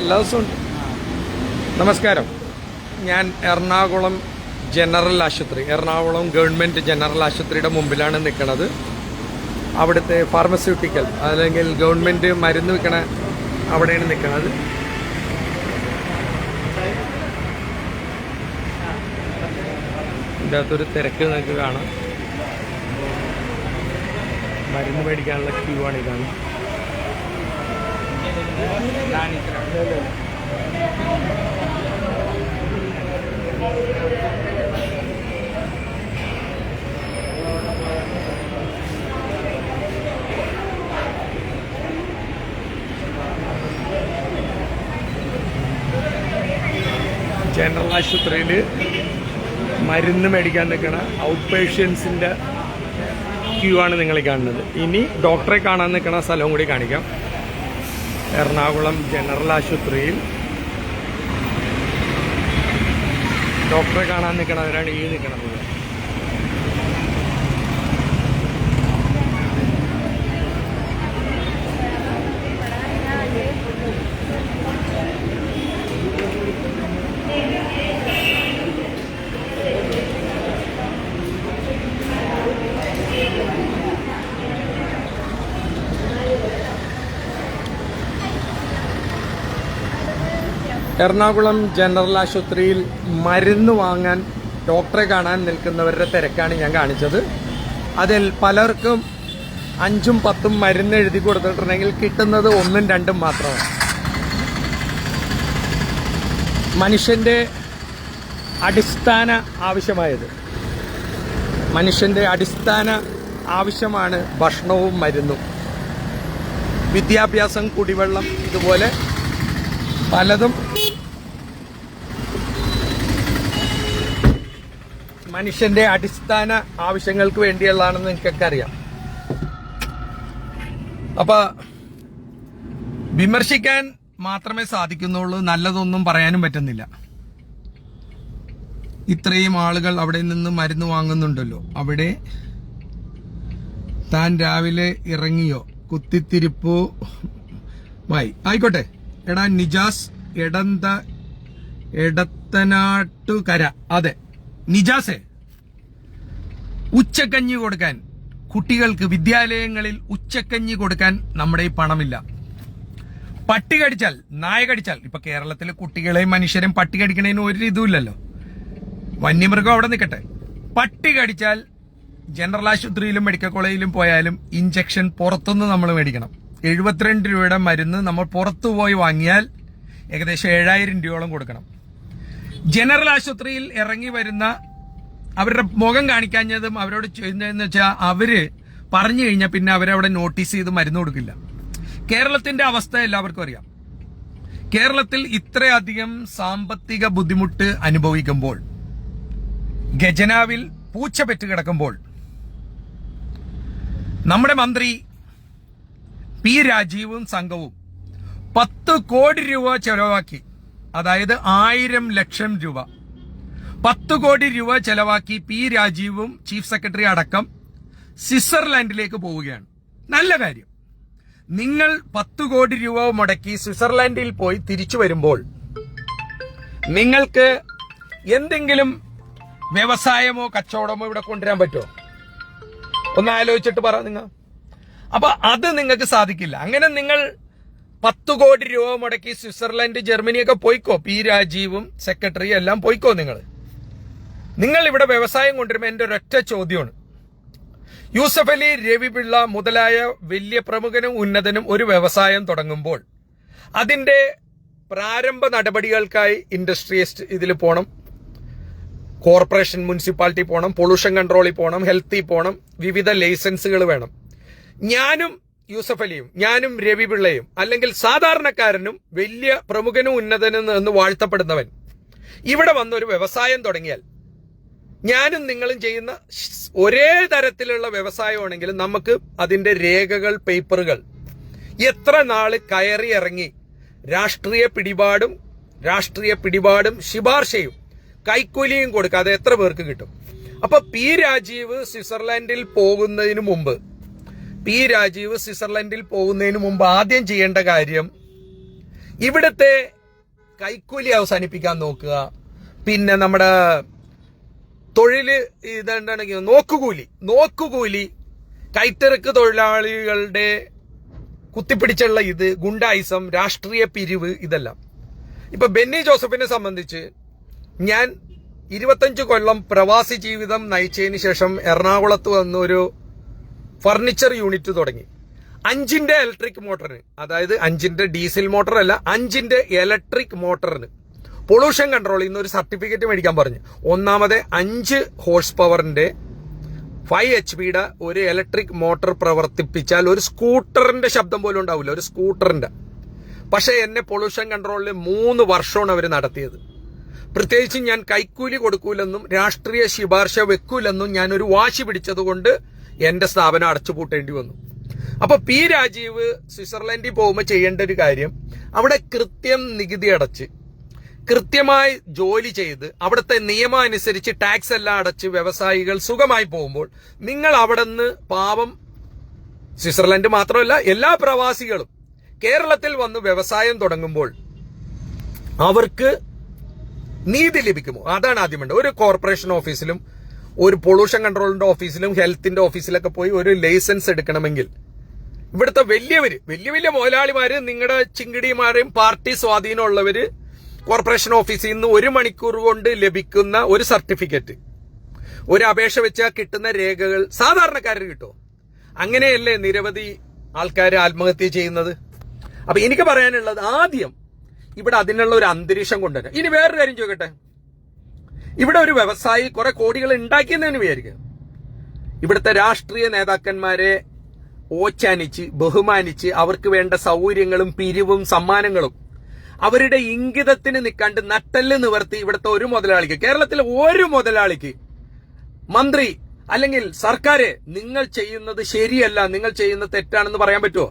എല്ലാ ദിവസവും ഉണ്ട്. നമസ്കാരം. ഞാൻ എറണാകുളം ജനറൽ ആശുപത്രി എറണാകുളം ഗവൺമെന്റ് ജനറൽ ആശുപത്രിയുടെ മുമ്പിലാണ് നിൽക്കുന്നത് അവിടുത്തെ ഫാർമസ്യൂട്ടിക്കൽ അല്ലെങ്കിൽ ഗവൺമെന്റ് മരുന്ന് വിൽക്കണ അവിടെയാണ് നിൽക്കുന്നത് ഇതിന്റെ അകത്തൊരു തിരക്ക് നിങ്ങൾക്ക് കാണാം. മരുന്ന് മേടിക്കാനുള്ള ക്യൂ ആണ് കാണുന്നത് ജനറൽ ആശുപത്രിയിൽ മരുന്ന് മേടിക്കാൻ നിൽക്കണ ഔട്ട് പേഷ്യൻസിന്റെ ക്യൂ ആണ് നിങ്ങൾ കാണുന്നത്. ഇനി ഡോക്ടറെ കാണാൻ നിൽക്കണ സ്ഥലവും കൂടി കാണിക്കാം. എറണാകുളം ജനറൽ ആശുപത്രിയിൽ. ഡോക്ടറെ കാണാൻ നിൽക്കണവരാണ് ഈ നിൽക്കണത്. എറണാകുളം ജനറൽ ആശുപത്രിയിൽ മരുന്ന് വാങ്ങാൻ ഡോക്ടറെ കാണാൻ നിൽക്കുന്നവരുടെ തിരക്കാണ് ഞാൻ കാണിച്ചത്. അതിൽ പലർക്കും അഞ്ചും പത്തും മരുന്ന് എഴുതി കൊടുത്തിട്ടുണ്ടെങ്കിൽ കിട്ടുന്നത് ഒന്നും രണ്ടും മാത്രമാണ്. മനുഷ്യന്റെ അടിസ്ഥാന ആവശ്യമായത്. മനുഷ്യന്റെ അടിസ്ഥാന ആവശ്യമാണ് ഭക്ഷണവും മരുന്നും. വിദ്യാഭ്യാസം കുടിവെള്ളം ഇതുപോലെ പലതും മനുഷ്യന്റെ അടിസ്ഥാന ആവശ്യങ്ങൾക്ക് വേണ്ടിയുള്ളതാണെന്ന് എനിക്കൊക്കെ അറിയാം അപ്പൊ വിമർശിക്കാൻ മാത്രമേ സാധിക്കുന്നുള്ളൂ നല്ലതൊന്നും പറയാനും പറ്റുന്നില്ല. ഇത്രയും ആളുകൾ അവിടെ നിന്ന് മരുന്ന് വാങ്ങുന്നുണ്ടല്ലോ അവിടെ താൻ രാവിലെ ഇറങ്ങിയോ? കുത്തിത്തിരിപ്പോ? മായി. ആയിക്കോട്ടെ. എടാ നിജാസ് എടന്ത എടത്തനാട്ടുകര. അതെ നിജാസേ. ഉച്ചക്കഞ്ഞി കൊടുക്കാൻ. കുട്ടികൾക്ക് വിദ്യാലയങ്ങളിൽ ഉച്ചക്കഞ്ഞി കൊടുക്കാൻ നമ്മുടെ ഈ പണമില്ല. പട്ടി കടിച്ചാൽ നായ കടിച്ചാൽ ഇപ്പൊ കേരളത്തിലെ കുട്ടികളെയും മനുഷ്യരെയും പട്ടി കടിക്കണതിന് ഒരു ഇതുമില്ലല്ലോ. വന്യമൃഗം അവിടെ നിൽക്കട്ടെ പട്ടി കടിച്ചാൽ ജനറൽ ആശുപത്രിയിലും മെഡിക്കൽ കോളേജിലും പോയാലും ഇഞ്ചക്ഷൻ പുറത്തുനിന്ന് നമ്മൾ മേടിക്കണം. എഴുപത്തിരണ്ട് രൂപയുടെ മരുന്ന് നമ്മൾ പുറത്തു പോയി വാങ്ങിയാൽ ഏകദേശം ഏഴായിരം രൂപയോളം കൊടുക്കണം. ജനറൽ ആശുപത്രിയിൽ ഇറങ്ങി വരുന്ന അവരുടെ മുഖം കാണിക്കാഞ്ഞതും അവരോട് ചെയ്യുന്നതെന്ന് വെച്ചാൽ അവർ പറഞ്ഞു കഴിഞ്ഞാൽ പിന്നെ അവരവിടെ നോട്ടീസ് ചെയ്ത് മരുന്ന് കൊടുക്കില്ല. കേരളത്തിന്റെ അവസ്ഥ എല്ലാവർക്കും അറിയാം. കേരളത്തിൽ ഇത്രയധികം സാമ്പത്തിക ബുദ്ധിമുട്ട് അനുഭവിക്കുമ്പോൾ ഗജനാവിൽ പൂച്ച പെറ്റ് കിടക്കുമ്പോൾ നമ്മുടെ മന്ത്രി പി രാജീവും സംഘവും പത്ത് കോടി രൂപ ചെലവാക്കി അതായത് ആയിരം ലക്ഷം രൂപ പത്ത് കോടി രൂപ ചെലവാക്കി പി രാജീവും ചീഫ് സെക്രട്ടറി അടക്കം സ്വിറ്റ്സർലാൻഡിലേക്ക് പോവുകയാണ്. നല്ല കാര്യം. നിങ്ങൾ പത്ത് കോടി രൂപ മുടക്കി സ്വിറ്റ്സർലാൻഡിൽ പോയി തിരിച്ചു വരുമ്പോൾ നിങ്ങൾക്ക് എന്തെങ്കിലും വ്യവസായമോ കച്ചവടമോ ഇവിടെ കൊണ്ടുവരാൻ പറ്റുമോ? ഒന്ന് ആലോചിച്ചിട്ട് പറ നിങ്ങൾ. അപ്പൊ അത് നിങ്ങൾക്ക് സാധിക്കില്ല. അങ്ങനെ നിങ്ങൾ പത്ത് കോടി രൂപ മുടക്കി സ്വിറ്റ്സർലൻഡ് ജർമ്മനിയൊക്കെ പോയിക്കോ? പി രാജീവും സെക്രട്ടറി എല്ലാം പോയിക്കോ നിങ്ങൾ? നിങ്ങൾ ഇവിടെ വ്യവസായം കൊണ്ടുവരുമ്പോൾ എന്റെ ഒരൊറ്റ ചോദ്യമാണ്. യൂസഫ് അലി രവിപിള്ള മുതലായ വലിയ പ്രമുഖനും ഉന്നതനും ഒരു വ്യവസായം തുടങ്ങുമ്പോൾ അതിന്റെ പ്രാരംഭ നടപടികൾക്കായി ഇൻഡസ്ട്രിയസ്റ്റ് ഇതിൽ പോകണം കോർപ്പറേഷൻ മുനിസിപ്പാലിറ്റി പോകണം പൊള്യൂഷൻ കൺട്രോളിൽ പോകണം ഹെൽത്തിൽ പോകണം വിവിധ ലൈസൻസുകൾ വേണം. ഞാനും യൂസഫ് അലിയും ഞാനും രവി പിള്ളയും അല്ലെങ്കിൽ സാധാരണക്കാരനും വലിയ പ്രമുഖനും ഉന്നതനും എന്ന് വാഴ്ത്തപ്പെടുന്നവൻ. ഇവിടെ വന്നൊരു വ്യവസായം തുടങ്ങിയാൽ ഞാനും നിങ്ങളും ചെയ്യുന്ന ഒരേ തരത്തിലുള്ള വ്യവസായമാണെങ്കിലും നമുക്ക് അതിന്റെ രേഖകൾ പേപ്പറുകൾ എത്ര നാൾ കയറി ഇറങ്ങി രാഷ്ട്രീയ പിടിപാടും രാഷ്ട്രീയ പിടിപാടും ശിപാർശയും കൈക്കൂലിയും കൊടുക്കാതെ എത്ര പേർക്ക് കിട്ടും? അപ്പൊ പി രാജീവ് സ്വിറ്റ്സർലാൻഡിൽ പോകുന്നതിന് മുമ്പ് പി രാജീവ് സ്വിറ്റ്സർലൻഡിൽ പോകുന്നതിന് മുമ്പ് ആദ്യം ചെയ്യേണ്ട കാര്യം ഇവിടുത്തെ കൈക്കൂലി അവസാനിപ്പിക്കാൻ നോക്കുക. പിന്നെ നമ്മുടെ തൊഴിൽ ഇതെന്താണെങ്കിൽ നോക്കുകൂലി നോക്കുകൂലി കൈത്തിറക്ക് തൊഴിലാളികളുടെ കുത്തിപ്പിടിച്ചുള്ള ഇത് ഗുണ്ടായിസം രാഷ്ട്രീയ പിരിവ് ഇതെല്ലാം. ഇപ്പൊ ബെന്നി ജോസഫിനെ സംബന്ധിച്ച് ഞാൻ ഇരുപത്തഞ്ച് കൊല്ലം പ്രവാസി ജീവിതം നയിച്ചതിന് ശേഷം എറണാകുളത്ത് വന്ന് ഒരു ഫർണിച്ചർ യൂണിറ്റ് തുടങ്ങി. അഞ്ചിന്റെ ഇലക്ട്രിക് മോട്ടറിന് അതായത് അഞ്ചിന്റെ ഡീസൽ മോട്ടറല്ല അഞ്ചിന്റെ ഇലക്ട്രിക് മോട്ടറിന് പൊള്യൂഷൻ കൺട്രോൾ ഇന്ന് ഒരു സർട്ടിഫിക്കറ്റ് മേടിക്കാൻ പറഞ്ഞു. ഒന്നാമത് അഞ്ച് ഹോഴ്സ് പവറിന്റെ ഫൈവ് എച്ച് പിയുടെ ഒരു ഇലക്ട്രിക് മോട്ടോർ പ്രവർത്തിപ്പിച്ചാൽ ഒരു സ്കൂട്ടറിന്റെ ശബ്ദം പോലും ഉണ്ടാവില്ല ഒരു സ്കൂട്ടറിന്റെ പക്ഷെ എന്നെ പൊള്യൂഷൻ കൺട്രോളിൽ മൂന്ന് വർഷമാണ് അവർ നടത്തിയത്. പ്രത്യേകിച്ച് ഞാൻ കൈക്കൂലി കൊടുക്കൂലെന്നും രാഷ്ട്രീയ ശുപാർശ വെക്കൂലെന്നും ഞാൻ ഒരു വാശി പിടിച്ചതുകൊണ്ട് എന്റെ സ്ഥാപനം അടച്ചുപൂട്ടേണ്ടി വന്നു. അപ്പൊ പി രാജീവ് സ്വിറ്റ്സർലൻഡിൽ പോകുമ്പോൾ ചെയ്യേണ്ട ഒരു കാര്യം അവിടെ കൃത്യം നികുതി അടച്ച് കൃത്യമായി ജോലി ചെയ്ത് അവിടുത്തെ നിയമം അനുസരിച്ച് ടാക്സ് എല്ലാം അടച്ച് വ്യവസായികൾ സുഖമായി പോകുമ്പോൾ നിങ്ങൾ അവിടെ നിന്ന് പാവം സ്വിറ്റ്സർലൻഡ് മാത്രമല്ല എല്ലാ പ്രവാസികളും കേരളത്തിൽ വന്ന് വ്യവസായം തുടങ്ങുമ്പോൾ അവർക്ക് നീതി ലഭിക്കുമോ? അതാണ് ആദ്യം വേണ്ടത്. ഒരു കോർപ്പറേഷൻ ഓഫീസിലും ഒരു പൊള്യൂഷൻ കൺട്രോളിന്റെ ഓഫീസിലും ഹെൽത്തിന്റെ ഓഫീസിലൊക്കെ പോയി ഒരു ലൈസൻസ് എടുക്കണമെങ്കിൽ. ഇവിടുത്തെ വലിയവര് വലിയ വലിയ മുതലാളിമാര് നിങ്ങളുടെ ചിങ്കിടിമാരെയും പാർട്ടി സ്വാധീനമുള്ളവര് കോർപ്പറേഷൻ ഓഫീസിൽ നിന്ന് ഒരു മണിക്കൂർ കൊണ്ട് ലഭിക്കുന്ന ഒരു സർട്ടിഫിക്കറ്റ്. ഒരു അപേക്ഷ വെച്ചാൽ കിട്ടുന്ന രേഖകൾ സാധാരണക്കാരന് കിട്ടുമോ അങ്ങനെയല്ലേ നിരവധി ആൾക്കാർ ആത്മഹത്യ ചെയ്യുന്നത്? അപ്പൊ എനിക്ക് പറയാനുള്ളത് ആദ്യം ഇവിടെ അതിനുള്ള ഒരു അന്തരീക്ഷം കൊണ്ടുവരാം. ഇനി വേറൊരു കാര്യം ചോദിക്കട്ടെ? ഇവിടെ ഒരു വ്യവസായി കുറെ കോടികൾ ഉണ്ടാക്കിയെന്നു വിചാരിക്കുക ഇവിടുത്തെ രാഷ്ട്രീയ നേതാക്കന്മാരെ ഓച്ചാനിച്ച് ബഹുമാനിച്ച് അവർക്ക് വേണ്ട സൗകര്യങ്ങളും പിരിവും സമ്മാനങ്ങളും അവരുടെ ഇംഗിതത്തിന് നിൽക്കാണ്ട് നട്ടൽ നിവർത്തി ഇവിടുത്തെ ഒരു മുതലാളിക്ക്. കേരളത്തിലെ ഒരു മുതലാളിക്ക് മന്ത്രി അല്ലെങ്കിൽ സർക്കാര് നിങ്ങൾ ചെയ്യുന്നത് ശരിയല്ല നിങ്ങൾ ചെയ്യുന്നത് തെറ്റാണെന്ന് പറയാൻ പറ്റുമോ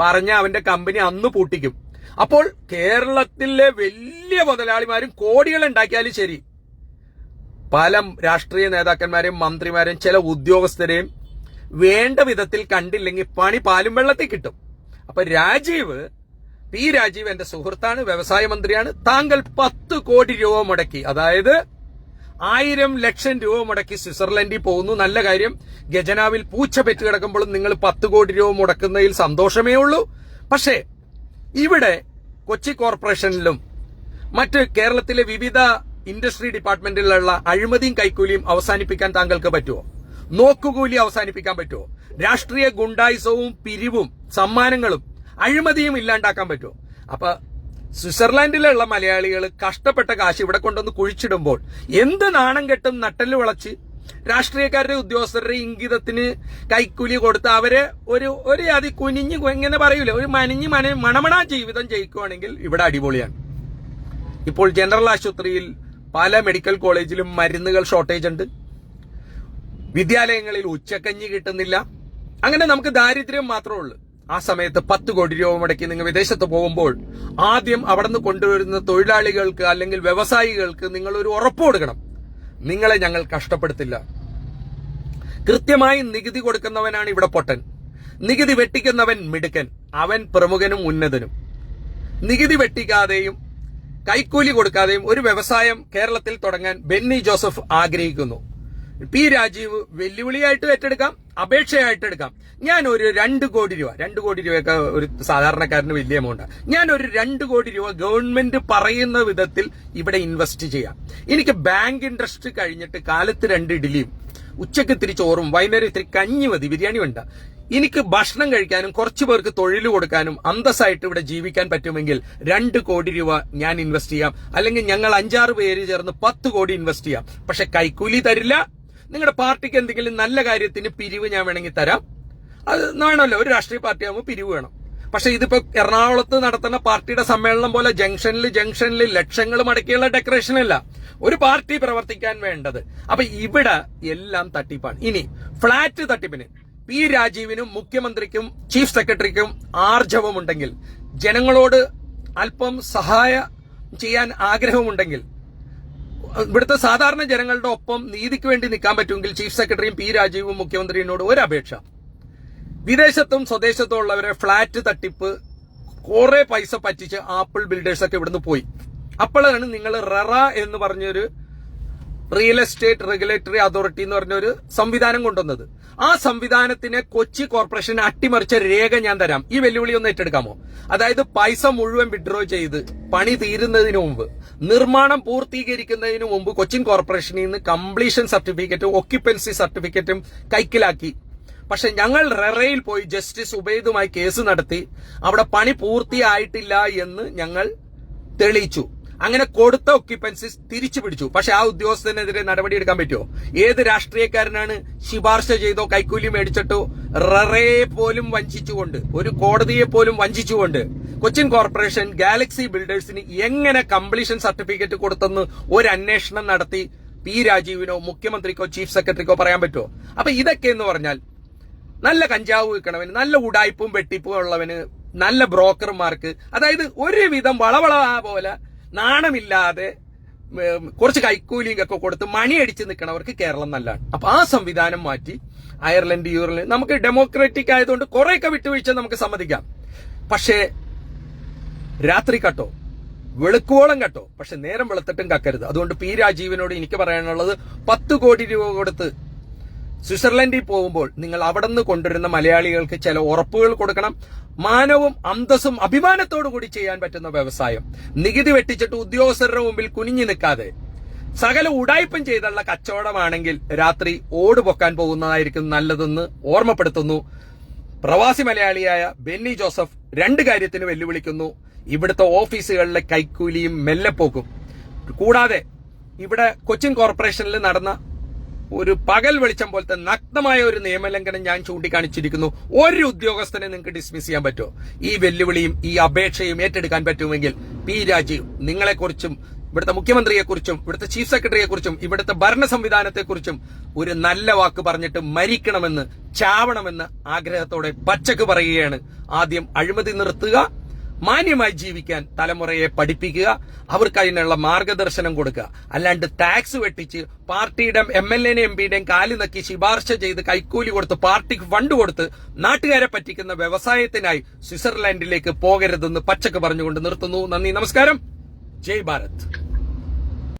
പറഞ്ഞ അവന്റെ കമ്പനി അന്ന് പൂട്ടിക്കും. അപ്പോൾ കേരളത്തിലെ വലിയ മുതലാളിമാരും കോടികൾ ഉണ്ടാക്കിയാലും ശരി. പല രാഷ്ട്രീയ നേതാക്കന്മാരെയും മന്ത്രിമാരെയും ചില ഉദ്യോഗസ്ഥരെയും വേണ്ട വിധത്തിൽ കണ്ടില്ലെങ്കിൽ പണി പാലും വെള്ളത്തിൽ കിട്ടും. അപ്പൊ രാജീവ് പി രാജീവ് എന്റെ സുഹൃത്താണ് വ്യവസായ മന്ത്രിയാണ്. താങ്കൾ പത്ത് കോടി രൂപ മുടക്കി. അതായത് ആയിരം ലക്ഷം രൂപ മുടക്കി സ്വിറ്റ്സർലൻഡിൽ പോകുന്നു. നല്ല കാര്യം. ഗജനാവിൽ പൂച്ച പെറ്റ് കിടക്കുമ്പോഴും നിങ്ങൾ പത്ത് കോടി രൂപ മുടക്കുന്നതിൽ സന്തോഷമേ ഉള്ളൂ. പക്ഷേ ഇവിടെ കൊച്ചി കോർപ്പറേഷനിലും മറ്റ് കേരളത്തിലെ വിവിധ ഇൻഡസ്ട്രി ഡിപ്പാർട്ട്മെന്റിലുള്ള അഴിമതിയും കൈക്കൂലിയും അവസാനിപ്പിക്കാൻ താങ്കൾക്ക് പറ്റുമോ? നോക്കുകൂലി അവസാനിപ്പിക്കാൻ പറ്റുമോ? രാഷ്ട്രീയ ഗുണ്ടായുസവും പിരിവും സമ്മാനങ്ങളും അഴിമതിയും ഇല്ലാണ്ടാക്കാൻ പറ്റുമോ? അപ്പൊ സ്വിറ്റ്സർലാൻഡിലുള്ള മലയാളികൾ കഷ്ടപ്പെട്ട കാശ് ഇവിടെ കൊണ്ടുവന്ന് കുഴിച്ചിടുമ്പോൾ എന്ത് നാണം കെട്ടും നട്ടൽ വളച്ച്? രാഷ്ട്രീയക്കാരുടെ ഉദ്യോഗസ്ഥരുടെ ഇംഗിതത്തിന് കൈക്കൂലി കൊടുത്ത് അവരെ ഒരു ഒരു അതി കുനിഞ്ഞ് എങ്ങനെ പറയൂല? ഒരു മനിഞ്ഞ് മന മണമണ ജീവിതം ജയിക്കുവാണെങ്കിൽ ഇവിടെ അടിപൊളിയാണ്. ഇപ്പോൾ ജനറൽ ആശുപത്രിയിൽ പല മെഡിക്കൽ കോളേജിലും മരുന്നുകൾ ഷോർട്ടേജ് ഉണ്ട്. വിദ്യാലയങ്ങളിൽ ഉച്ചക്കഞ്ഞി കിട്ടുന്നില്ല. അങ്ങനെ നമുക്ക് ദാരിദ്ര്യം മാത്രമേ ഉള്ളൂ. ആ സമയത്ത് പത്ത് കോടി രൂപ മുടക്കി നിങ്ങൾ വിദേശത്ത് പോകുമ്പോൾ ആദ്യം അവിടെ നിന്ന് കൊണ്ടുവരുന്ന തൊഴിലാളികൾക്ക് അല്ലെങ്കിൽ വ്യവസായികൾക്ക് നിങ്ങൾ ഒരു ഉറപ്പ് കൊടുക്കണം. നിങ്ങളെ ഞങ്ങൾ കഷ്ടപ്പെടുത്തില്ല. കൃത്യമായി നികുതി കൊടുക്കുന്നവനാണ് ഇവിടെ പൊട്ടൻ. നികുതി വെട്ടിക്കുന്നവൻ മിടുക്കൻ. അവൻ പ്രമുഖനും ഉന്നതനും. നികുതി വെട്ടിക്കാതെയും കൈക്കൂലി കൊടുക്കാതെയും ഒരു വ്യവസായം കേരളത്തിൽ തുടങ്ങാൻ ബെന്നി ജോസഫ് ആഗ്രഹിക്കുന്നു. പി രാജീവ് വെല്ലുവിളിയായിട്ട് ഏറ്റെടുക്കാം അപേക്ഷയായിട്ട് എടുക്കാം. ഞാൻ ഒരു രണ്ട് കോടി രൂപ രണ്ട് കോടി രൂപയൊക്കെ ഒരു സാധാരണക്കാരന് വലിയ എമൗണ്ട് ഞാൻ ഒരു രണ്ട് കോടി രൂപ ഗവൺമെന്റ് പറയുന്ന വിധത്തിൽ ഇവിടെ ഇൻവെസ്റ്റ് ചെയ്യാം. എനിക്ക് ബാങ്ക് ഇൻട്രസ്റ്റ് കഴിഞ്ഞിട്ട് കാലത്ത് രണ്ട് ഇഡ്ഡലിയും ഉച്ചയ്ക്ക് ഇത്തിരി ചോറും വൈകുന്നേരം ഇത്തിരി കഞ്ഞി മതി ബിരിയാണി വേണ്ട. എനിക്ക് ഭക്ഷണം കഴിക്കാനും കുറച്ചു പേർക്ക് തൊഴിൽ കൊടുക്കാനും അന്തസ്സായിട്ട് ഇവിടെ ജീവിക്കാൻ പറ്റുമെങ്കിൽ രണ്ട് കോടി രൂപ ഞാൻ ഇൻവെസ്റ്റ് ചെയ്യാം. അല്ലെങ്കിൽ ഞങ്ങൾ അഞ്ചാറ് പേര് ചേർന്ന് പത്ത് കോടി ഇൻവെസ്റ്റ് ചെയ്യാം. പക്ഷെ കൈക്കൂലി തരില്ല നിങ്ങളുടെ പാർട്ടിക്ക് എന്തെങ്കിലും നല്ല കാര്യത്തിന് പിരിവ് ഞാൻ വേണമെങ്കിൽ തരാം. അത് വേണമല്ലോ ഒരു രാഷ്ട്രീയ പാർട്ടി ആകുമ്പോൾ പിരിവ് വേണം. പക്ഷെ ഇതിപ്പോ എറണാകുളത്ത് നടത്തുന്ന പാർട്ടിയുടെ സമ്മേളനം പോലെ ജംഗ്ഷനിൽ ജംഗ്ഷനിൽ ലക്ഷങ്ങൾ മടക്കിയുള്ള ഡെക്കറേഷൻ അല്ല. ഒരു പാർട്ടി പ്രവർത്തിക്കാൻ വേണ്ടത്. അപ്പൊ ഇവിടെ എല്ലാം തട്ടിപ്പാണ്. ഇനി ഫ്ളാറ്റ് തട്ടിപ്പിന് പി രാജീവിനും മുഖ്യമന്ത്രിക്കും ചീഫ് സെക്രട്ടറിക്കും ആർജവമുണ്ടെങ്കിൽ ജനങ്ങളോട് അല്പം സഹായ ചെയ്യാൻ ആഗ്രഹമുണ്ടെങ്കിൽ ഇവിടുത്തെ സാധാരണ ജനങ്ങളുടെ ഒപ്പം നീതിക്ക് വേണ്ടി നിൽക്കാൻ പറ്റുമെങ്കിൽ ചീഫ് സെക്രട്ടറിയും പി രാജീവും മുഖ്യമന്ത്രിയോട് ഒരു അപേക്ഷ വിദേശത്തും സ്വദേശത്തും ഉള്ളവരെ ഫ്ളാറ്റ് തട്ടിപ്പ് കുറെ പൈസ പറ്റിച്ച് ആപ്പിൾ ബിൽഡേഴ്സ് ഒക്കെ ഇവിടുന്ന് പോയി. അപ്പോഴാണ് നിങ്ങൾ ററ എന്ന് പറഞ്ഞൊരു റിയൽ എസ്റ്റേറ്റ് റെഗുലേറ്ററി അതോറിറ്റി എന്ന് പറഞ്ഞ ഒരു സംവിധാനം കൊണ്ടുവന്നത്. ആ സംവിധാനത്തിനെ കൊച്ചി കോർപ്പറേഷൻ അട്ടിമറിച്ച രേഖ ഞാൻ തരാം. ഈ വെല്ലുവിളി ഒന്ന് ഏറ്റെടുക്കാമോ? അതായത് പൈസ മുഴുവൻ വിഡ്രോ ചെയ്ത് പണി തീരുന്നതിന് മുമ്പ് നിർമ്മാണം പൂർത്തീകരിക്കുന്നതിന് മുമ്പ് കൊച്ചിൻ കോർപ്പറേഷനിൽ നിന്ന് കംപ്ലീഷൻ സർട്ടിഫിക്കറ്റും ഒക്യുപ്പൻസി സർട്ടിഫിക്കറ്റും കൈക്കലാക്കി. പക്ഷെ ഞങ്ങൾ റെറയിൽ പോയി ജസ്റ്റിസ് ഉബൈദുമായി കേസ് നടത്തി അവിടെ പണി പൂർത്തിയായിട്ടില്ല എന്ന് ഞങ്ങൾ തെളിയിച്ചു. അങ്ങനെ കൊടുത്ത ഒക്യുപ്പൻസിസ് തിരിച്ചു പിടിച്ചു. പക്ഷെ ആ ഉദ്യോഗസ്ഥനെതിരെ നടപടിയെടുക്കാൻ പറ്റുമോ? ഏത് രാഷ്ട്രീയക്കാരനാണ് ശിപാർശ ചെയ്തോ കൈക്കൂലി മേടിച്ചിട്ടോ ററയെ പോലും വഞ്ചിച്ചുകൊണ്ട് ഒരു കോടതിയെ പോലും വഞ്ചിച്ചുകൊണ്ട് കൊച്ചിൻ കോർപ്പറേഷൻ ഗാലക്സി ബിൽഡേഴ്സിന് എങ്ങനെ കംപ്ലീഷൻ സർട്ടിഫിക്കറ്റ് കൊടുത്തെന്ന് ഒരു അന്വേഷണം നടത്തി പി രാജീവിനോ മുഖ്യമന്ത്രിക്കോ ചീഫ് സെക്രട്ടറിക്കോ പറയാൻ പറ്റുമോ? അപ്പൊ ഇതൊക്കെ എന്ന് പറഞ്ഞാൽ നല്ല കഞ്ചാവ് വിൽക്കണവന് നല്ല ഉടായ്പും വെട്ടിപ്പും ഉള്ളവന് നല്ല ബ്രോക്കർമാർക്ക് അതായത് ഒരുവിധം വളവള പോലെ നാണമില്ലാതെ കുറച്ച് കൈക്കൂലിയും ഒക്കെ കൊടുത്ത് മണിയടിച്ച് നിൽക്കണവർക്ക് കേരളം നല്ലതാണ്. അപ്പൊ ആ സംവിധാനം മാറ്റി അയർലൻഡ് യൂറലൻഡ് നമുക്ക് ഡെമോക്രാറ്റിക് ആയതുകൊണ്ട് കുറെയൊക്കെ വിട്ടുവീഴ്ച നമുക്ക് സമ്മതിക്കാം. പക്ഷേ രാത്രി കട്ടോ വെളുക്കുവോളം കട്ടോ പക്ഷെ നേരം വെളുത്തിട്ടും കക്കരുത്. അതുകൊണ്ട് പി രാജീവിനോട് എനിക്ക് പറയാനുള്ളത് പത്ത് കോടി രൂപ കൊടുത്ത് സ്വിറ്റ്സർലൻഡിൽ പോകുമ്പോൾ നിങ്ങൾ അവിടെ നിന്ന് കൊണ്ടുവരുന്ന മലയാളികൾക്ക് ചില ഉറപ്പുകൾ കൊടുക്കണം മാനവും അന്തസ്സും അഭിമാനത്തോടു കൂടി ചെയ്യാൻ പറ്റുന്ന വ്യവസായം. നികുതി വെട്ടിച്ചിട്ട് ഉദ്യോഗസ്ഥരുടെ മുമ്പിൽ കുനിഞ്ഞു നിൽക്കാതെ. സകല ഉടായ്പം ചെയ്തുള്ള കച്ചവടമാണെങ്കിൽ രാത്രി ഓട് പൊക്കാൻ പോകുന്നതായിരിക്കും നല്ലതെന്ന് ഓർമ്മപ്പെടുത്തുന്നു. പ്രവാസി മലയാളിയായ ബെന്നി ജോസഫ് രണ്ട് കാര്യത്തിന് വെല്ലുവിളിക്കുന്നു. ഇവിടുത്തെ ഓഫീസുകളിലെ കൈക്കൂലിയും മെല്ലെപ്പോക്കും. കൂടാതെ ഇവിടെ കൊച്ചിൻ കോർപ്പറേഷനിൽ നടന്ന ഒരു പകൽ വെളിച്ചം പോലത്തെ നഗ്നമായ ഒരു നിയമലംഘനം ഞാൻ ചൂണ്ടിക്കാണിച്ചിരിക്കുന്നു. ഒരു ഉദ്യോഗസ്ഥനെ നിങ്ങൾക്ക് ഡിസ്മിസ് ചെയ്യാൻ പറ്റുമോ? ഈ വെല്ലുവിളിയും ഈ അപേക്ഷയും ഏറ്റെടുക്കാൻ പറ്റുമെങ്കിൽ പി രാജീവ് നിങ്ങളെക്കുറിച്ചും ഇവിടുത്തെ മുഖ്യമന്ത്രിയെക്കുറിച്ചും ഇവിടുത്തെ ചീഫ് സെക്രട്ടറിയെക്കുറിച്ചും ഇവിടുത്തെ ഭരണ സംവിധാനത്തെക്കുറിച്ചും ഒരു നല്ല വാക്ക് പറഞ്ഞിട്ട് മരിക്കണമെന്ന് ചാവണമെന്ന് ആഗ്രഹത്തോടെ പച്ചക്ക് പറയുകയാണ്. ആദ്യം അഴിമതി നിർത്തുക മാന്യമായി ജീവിക്കാൻ തലമുറയെ പഠിപ്പിക്കുക അവർക്ക് അതിനുള്ള മാർഗദർശനം കൊടുക്കുക. അല്ലാണ്ട് ടാക്സ് വെട്ടിച്ച് പാർട്ടിയുടെ എം എൽ എനെ എം പിയുടെയും കാലി നക്കി ശിപാർശ ചെയ്ത് കൈക്കൂലി കൊടുത്ത് പാർട്ടിക്ക് ഫണ്ട് കൊടുത്ത് നാട്ടുകാരെ പറ്റിക്കുന്ന വ്യവസായത്തിനായി സ്വിറ്റ്സർലാൻഡിലേക്ക് പോകരുതെന്ന് പച്ചക്ക് പറഞ്ഞുകൊണ്ട് നിർത്തുന്നു. നന്ദി നമസ്കാരം. ജയ് ഭാരത്.